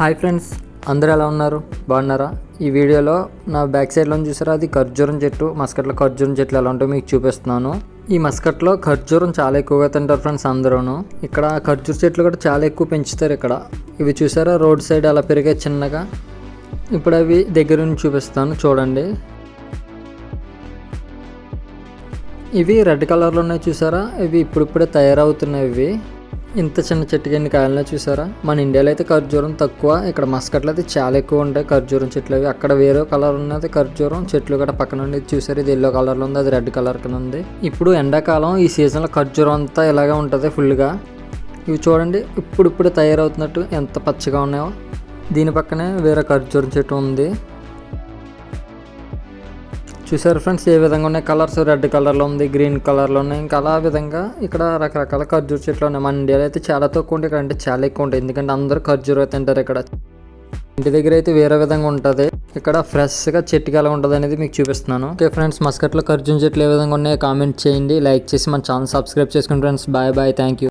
Hi friends అందరూ ఎలా ఉన్నారు? బాగున్నారా? ఈ వీడియోలో నా బ్యాక్ సైడ్లో చూసారా? అది ఖర్జూరం చెట్టు మస్కట్లో ఖర్జూరం చెట్లు ఎలా ఉంటాయో మీకు చూపిస్తున్నాను. ఈ మస్కట్లో ఖర్జూరం చాలా ఎక్కువగా తింటారు ఫ్రెండ్స్ అందరూను. ఇక్కడ ఖర్జూర చెట్లు కూడా చాలా ఎక్కువ పెంచుతారు ఇక్కడ. ఇవి చూసారా? రోడ్ సైడ్ అలా పెరిగే చిన్నగా. ఇప్పుడు అవి దగ్గర నుంచి చూపిస్తాను చూడండి. ఇవి రెడ్ కలర్లో ఉన్నాయి చూసారా? ఇవి ఇప్పుడిప్పుడే తయారవుతున్నాయి ఇవి ఇంత చిన్న చెట్టుకి ఎన్ని కాయలను చూసారా? మన ఇండియాలో అయితే ఖర్జూరం తక్కువ. ఇక్కడ మస్కట్లో అయితే చాలా ఎక్కువ ఉంటాయి. ఖర్జూరం చెట్లు అవి. అక్కడ వేరే కలర్ ఉన్నది ఖర్జూరం. చెట్లు కూడా పక్కన ఉండేది. చూసారు? ఇది ఎల్లో కలర్లో ఉంది. అది రెడ్ కలర్ కింద ఉంది. ఇప్పుడు ఎండాకాలం. ఈ సీజన్లో ఖర్జూరం అంతా ఇలాగే ఉంటుంది ఫుల్గా. ఇవి చూడండి. ఇప్పుడు ఇప్పుడు తయారవుతున్నట్టు ఎంత పచ్చగా ఉన్నాయో. దీని పక్కనే వేరే ఖర్జూరం చెట్టు ఉంది. చూసారు ఫ్రెండ్స్ ఏ విధంగా ఉన్నాయి? కలర్స్ రెడ్ కలర్లో ఉంది గ్రీన్ కలర్లో ఉన్నాయి. ఇంకా అలా విధంగా ఇక్కడ రకరకాల ఖర్జూర చెట్లు ఉన్నాయి. మన ఇండియాలో అయితే చాలా తక్కువ ఉంటాయి ఇక్కడ అంటే చాలా ఎక్కువ ఉంటాయి. ఎందుకంటే అందరూ ఖర్జూర తింటారు ఇక్కడ. ఇంటి దగ్గర అయితే వేరే విధంగా ఉంటుంది. ఇక్కడ ఫ్రెష్గా చెట్టుకి ఎలా ఉంటుంది అనేది మీకు చూపిస్తున్నాను. ఓకే ఫ్రెండ్స్ మస్కట్లో ఖర్జూర చెట్లు ఏ విధంగా ఉన్నాయో? కామెంట్ చేయండి. లైక్ చేసి మన ఛానల్ సబ్స్క్రైబ్ చేసుకోండి friends bye bye thank you